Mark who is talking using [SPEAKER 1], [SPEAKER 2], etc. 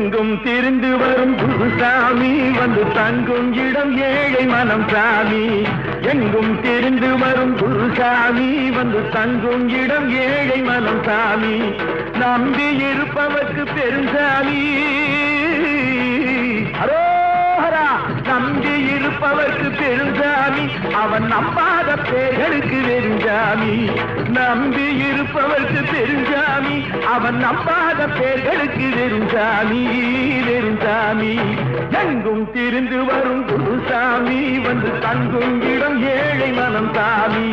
[SPEAKER 1] எங்கும் திரிந்து வரும் குருசாமி வந்து தங்கும் இடம் ஏழை மனம் சாமி. எங்கும் திரிந்து வரும் குருசாமி வந்து தங்கும் இடம் ஏழை மனம் சாமி. நம்பி இருப்பவர்க்கு பெருசாமி அரோஹரா நம்பி இருப்பவர்க்கு பெருசாமி அவன் நம்பாத பேர்களுக்கு வெறுஞ்சாமி. நம்பி இருப்பவர்க்கு பெருசாமி அவன் நம்பாத பேர்களுக்கு வெறுஞ்சாமி வெறுஞ்சாமி எங்கும் திரிந்து வரும் குருசாமி வந்து தங்கும் இடம் ஏழை மனம் சாமி.